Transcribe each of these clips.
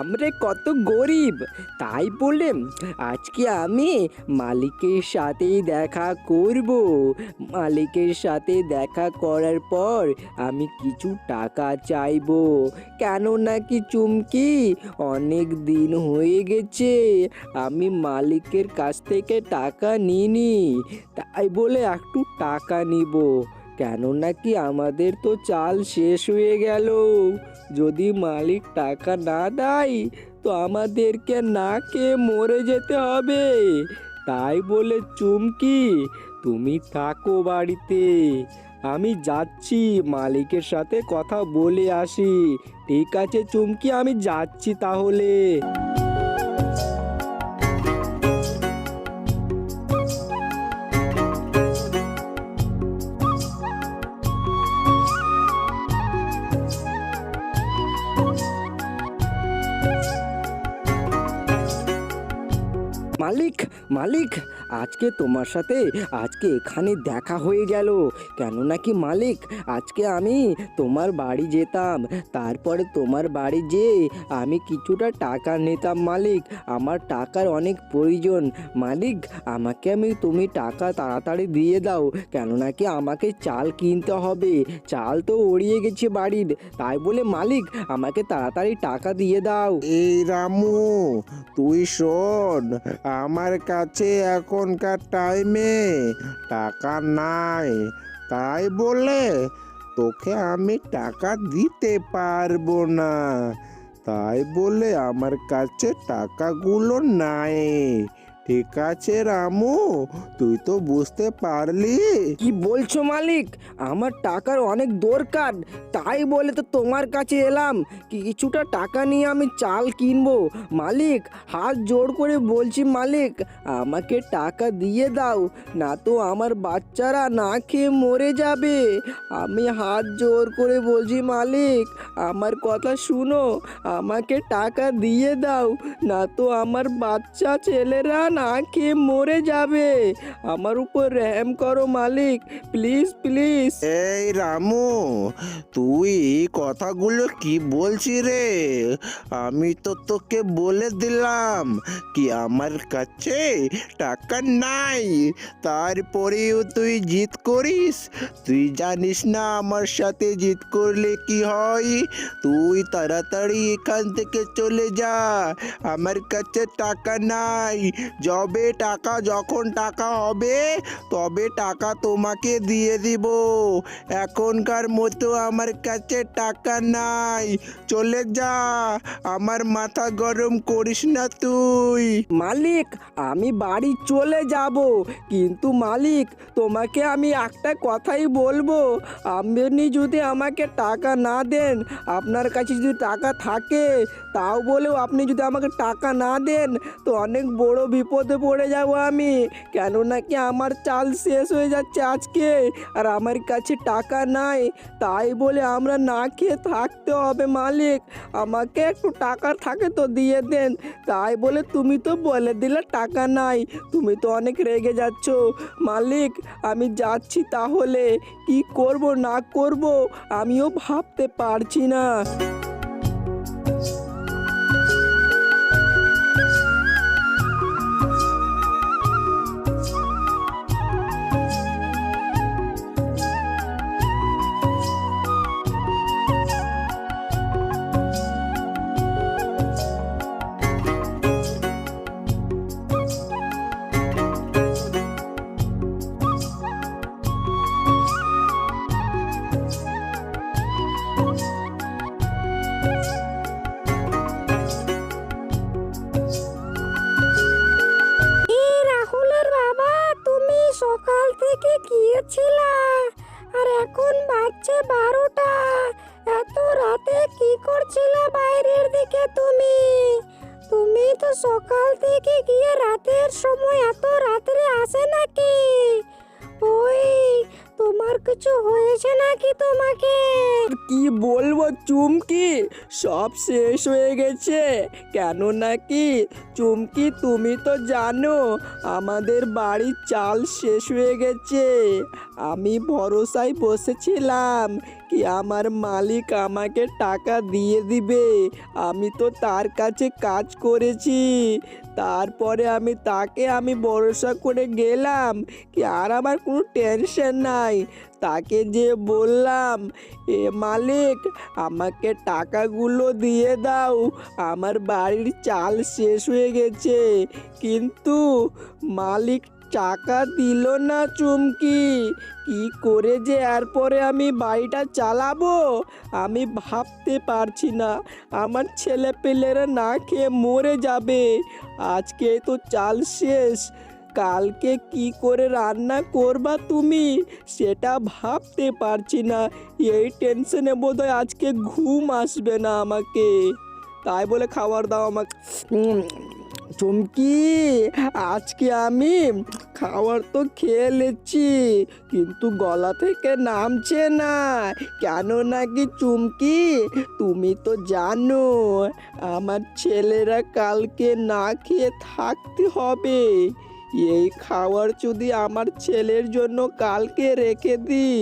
আমরা কত গরিব। তাই বলে আজকে আমি মালিকের সাথেই দেখা করব। মালিকের সাথে দেখা করার পর আমি কিছু টাকা চাইব। কেন নাকি চুমকি, অনেক দিন হয়ে গেছে, আমি মালিকের কাছ থেকে টাকা নিইনি। তাই বলে একটু টাকা নিব। কেন নাকি আমাদের তো চাল শেষ হয়ে গেল। যদি মালিক টাকা না দেয়, তো আমাদেরকে না খেয়ে মরে যেতে হবে। তাই বলে চুমকি, তুমি থাকো বাড়িতে। আমি যাচ্ছি, মালিকের সাথে কথা বলে আসি। ঠিক আছে চুমকি, আমি যাচ্ছি তাহলে। মালিক মালিক আজকে তোমার সাথে, আজকে এখানে দেখা হয়ে গেল। কেন নাকি মালিক, আজকে আমি তোমার বাড়ি যেতাম। তারপরে তোমার বাড়ি যেয়ে আমি কিছুটা টাকা নিতাম, মালিক। আমার টাকার অনেক প্রয়োজন। মালিক, আমাকে আমি, তুমি টাকা তাড়াতাড়ি দিয়ে দাও। কেন নাকি আমাকে চাল কিনতে হবে। চাল তো উড়িয়ে গেছে বাড়ির। তাই বলে, মালিক, আমাকে তাড়াতাড়ি টাকা দিয়ে দাও। এই রামু, তুই শোন। আমার কাছে এখনকার টাইমে টাকা নাই। তাই বলে তোকে আমি টাকা দিতে পারব না। তাই বলে আমার কাছে টাকাগুলো নাই। ঠিক আছে, রামু। তুই তো বুঝতে পারলি। কি বলছো মালিক? আমার টাকার অনেক দরকার। তাই বলে তো তোমার কাছে এলাম। কি কিছুটা টাকা নিয়ে আমি চাল কিনবো। মালিক, হাত জোর করে বলছি মালিক, আমাকে টাকা দিয়ে দাও। না তো আমার বাচ্চারা না খেয়ে মরে যাবে। আমি হাত জোর করে বলছি মালিক, আমার কথা শুনো। আমাকে টাকা দিয়ে দাও। না তো আমার বাচ্চা ছেলেরা না খেয়ে মরে যাবে? আমার উপর র্যাম করো, মালিক। Please please. এই রামু, তুই কথাগুলো কি বলছি রে? আমি তো তোকে বলে দিলাম কি আমার কাছে টাকা নাই, তারপরেও তুই জিত করিস। তুই জানিস না আমার সাথে জিত করলে কি হয়? তুই তাড়াতাড়ি এখান থেকে চলে যা, আমার কাছে টাকা নাই। যবে টাকা যখন টাকা হবে, তবে টাকা তোমাকে দিয়ে দিব। এখনকার মতো আমার কাছে টাকা নাই। চলে যা, আমার মাথা গরম করিস না তুই। মালিক, আমি বাড়ি চলে যাব, কিন্তু মালিক, তোমাকে আমি একটা কথাই বলব। আপনি যদি আমাকে টাকা না দেন, আপনার কাছে যদি টাকা থাকে, তাও বলেও আপনি যদি আমাকে টাকা না দেন, তো অনেক বড় বিপদে পড়ে যাব আমি। কেন নাকি আমার চাল শেষ হয়ে যাচ্ছে আজকে, আর আমার কাছে টাকা নাই। তাই বলে আমরা না খেয়ে থাকতে হবে মালিক। আমাকে একটু টাকা থাকে তো দিয়ে দেন। তাই বলে তুমি তো বলে দিলে টাকা নাই। তুমি তো অনেক রেগে যাচ্ছ। মালিক, আমি যাচ্ছি তাহলে। কি করব না করব, আমিও ভাবতে পারছি না। গিয়ে রাতের সময় এত রাত্রে আসে নাকি? ওই, তোমার কিছু হয়েছে নাকি তোমাকে? কি বলব চুমকি? সব শেষ হয়ে গেছে। কেন নাকি? চুমকি, তুমি তো জানো, আমাদের বাড়ির চাল শেষ হয়ে গেছে। আমি ভরসায় বসেছিলাম কি আমার মালিক আমাকে টাকা দিয়ে দিবে। আমি তো তার কাছে কাজ করেছি। তারপরে আমি তাকে আমি ভরসা করে গেলাম কি আর আমার কোনো টেনশন নাই। তাকে যে বললাম, এ মালিক, আমাকে টাকাগুলো দিয়ে দাও, আমার বাড়ির চাল শেষ হয়ে গেছে। কিন্তু মালিক টাকা দিল না চুমকি। কি করে যে এরপরে আমি বাড়িটা চালাবো? আমি ভাবতে পারছি না। আমার ছেলে পেলেরা না খেয়ে মরে যাবে। আজকে তো চাল শেষ। কালকে কি করে রান্না করবা তুমি? সেটা ভাবতে পারছি না। এই টেনশনে বোধহয় আজকে ঘুম আসবে না আমাকে। তাই বলে খাবার দাও আমাকে। চুমকি, আজকে আমি খাবার তো খেয়ে নিচ্ছি কিন্তু গলা থেকে নামছে না। কেন নাকি চুমকি? তুমি তো জানো, আমার ছেলেরা কালকে না খেয়ে থাকতে হবে। এই খাবার যদি আমার ছেলের জন্য কালকে রেখে দিই,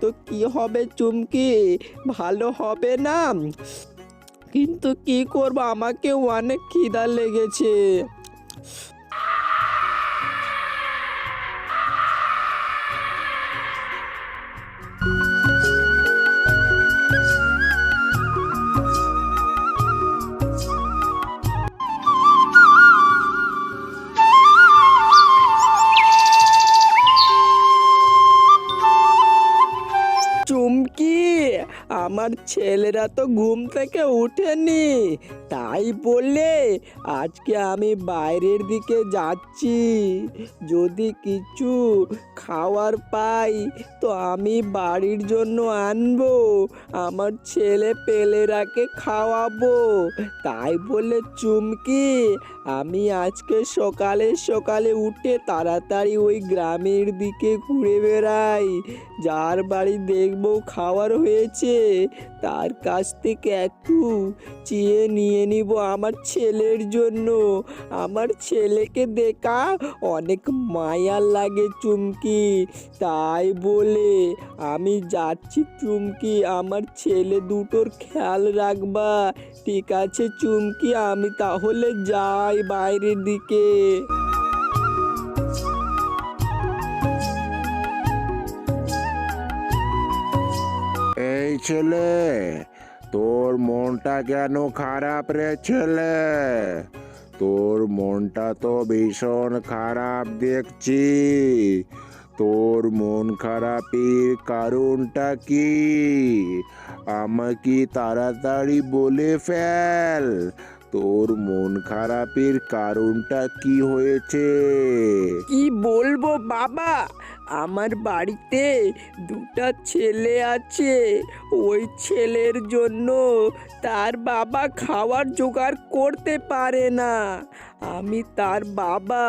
তো কি হবে চুমকি? ভালো হবে না? কিন্তু কি করব? আমাকে অনেক খিদা লেগেছে। ছেলেরা তো ঘুম থেকে উঠেনি। তাই বললে আজকে আমি বাইরের দিকে যাচ্ছি। যদি কিছু খাওয়ার পাই, তো আমি বাড়ির জন্য আনব। আমার ছেলে পেলেরাকে খাওয়াবো। তাই বলে চুমকি আমি আজকে সকালে সকালে উঠে তাড়াতাড়ি ওই গ্রামের দিকে ঘুরে বেড়াই। যার বাড়ি দেখব খাওয়ার হয়েছে, তার কাছ থেকে একটু চেয়ে নিয়ে নিব আমার ছেলের জন্য। আমার ছেলেকে দেখা অনেক মায়া লাগে চুমকি। তাই বলে আমি যাচ্ছি চুমকি, আমার ছেলে দুটোর খেয়াল রাখবা। ঠিক আছে চুমকি, আমি তাহলে যাই। বাইরের দিকে। এই ছেলে, তোর মনটা কেন খারাপ রে ছেলে? তোর মনটা তো ভীষণ খারাপ দেখছি। তোর মন খারাপের কারণটা কি? আমাকে তাড়াতাড়ি বলে ফেল? তোর মন খারাপের কারণটা কি হয়েছে? কি বলব বাবা? আমার বাড়িতে দুটা ছেলে আছে। ওই ছেলের জন্য তার বাবা খাবার জোগাড় করতে পারে না। আমি তার বাবা,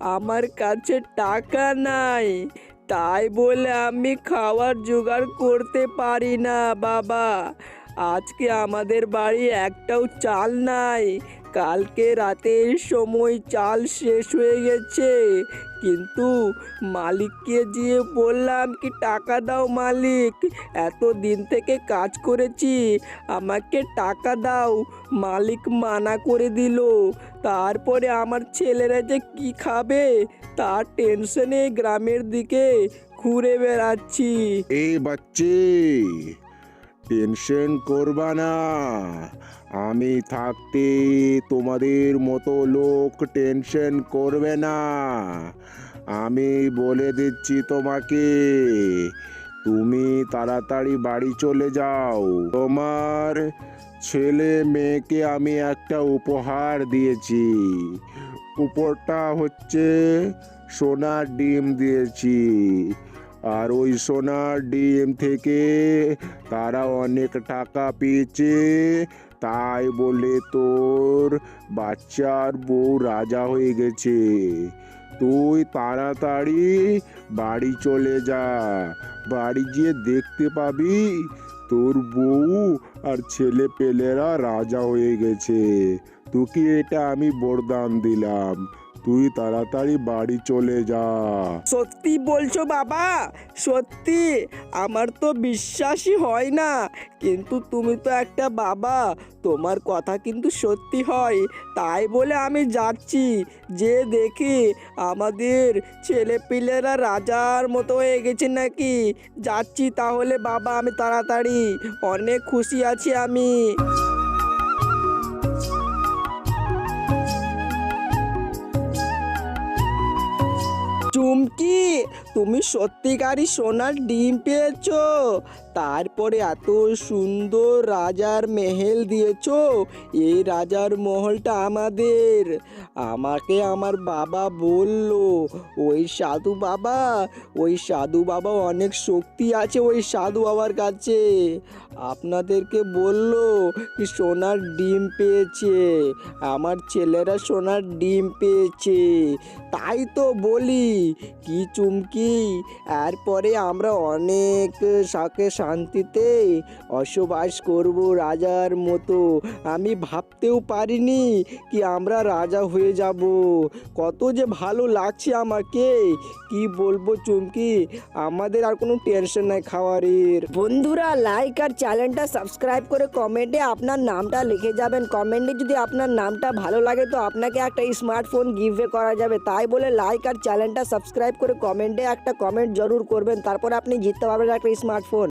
আমার কাছে টাকা নাই। তাই বলে আমি খাবার জোগাড় করতে পারি না বাবা। আজকে আমাদের বাড়ি একটাও চাল নাই। কালকে রাতের সময় চাল শেষ হয়ে গেছে। কিন্তু মালিককে দিয়ে বললাম কি, টাকা দাও মালিক এত দিন থেকে কাজ করেছি, আমাকে টাকা দাও। মালিক মানা করে দিল। তারপরে আমার ছেলেরা যে কি খাবে তার টেনশনে গ্রামের দিকে ঘুরে বেড়াচ্ছি। এই বাচ্চি। টেনশন করবা না। আমি থাকতে তোমাদের মতো লোক টেনশন করবে না। আমি বলে দিচ্ছি তোমাকে, তুমি তাড়াতাড়ি বাড়ি চলে যাও। তোমার ছেলে মেয়েকে আমি একটা উপহার দিয়েছি। উপরটা হচ্ছে সোনার ডিম দিয়েছি। আর ওই সোনার ডিম থেকে তারা অনেক টাকা পেয়েছে। তাই বলে তোর বাচ্চার বউ রাজা হয়ে গেছে। তুই তাড়াতাড়ি বাড়ি চলে যা। বাড়ি গিয়ে দেখতে পাবি তোর বউ আর ছেলে পেলেরা রাজা হয়ে গেছে। তোকে এটা আমি বরদান দিলাম। তুই তাড়াতাড়ি বাড়ি চলে যা। সত্যি বলছো বাবা? সত্যি? আমার তো বিশ্বাসই হয় না। কিন্তু তুমি তো একটা বাবা। তোমার কথা কিন্তু সত্যি হয়। তাই বলে আমি যাচ্ছি। যে দেখি আমাদের ছেলেপিলেরা রাজার মতো হয়ে গেছে নাকি? যাচ্ছি তাহলে বাবা আমি তাড়াতাড়ি। অনেক খুশি আছি আমি। চুমকি তুমি সত্যিকারী সোনার ডিম পেয়েছ। তারপরে এত সুন্দর রাজার মেহেল দিয়েছ? এই রাজার মহলটা আমাদের। আমাকে আমার বাবা বলল, ওই সাধু বাবা, ওই সাধু বাবা অনেক শক্তি আছে ওই সাধু বাবার কাছে। আপনাদেরকে বলল কি সোনার ডিম পেয়েছে। আমার ছেলেরা সোনার ডিম পেয়েছে। তাই তো বলি, কি চুমকি। এরপরে আমরা অনেক সাকে শান্তিতে বসবাস করব রাজার মতো। আমি ভাবতেও পারিনি কি আমরা রাজা হয়ে যাব। কত যে ভালো লাগছে আমাকে। কি বলব চুমকি, আমাদের আর কোনো টেনশন নাই খাওয়ারের। বন্ধুরা লাইক আর চ্যানেলটা সাবস্ক্রাইব করে কমেন্টে আপনার নামটা লিখে যাবেন। কমেন্টে যদি আপনার নামটা ভালো লাগে তো আপনাকে একটা স্মার্টফোন গিভওয়ে করা যাবে। তাই বলে লাইক আর চ্যানেলটা সাবস্ক্রাইব করে কমেন্টে একটা কমেন্ট জরুর করবেন। তারপর আপনি জিততে পারবেন একটা স্মার্টফোন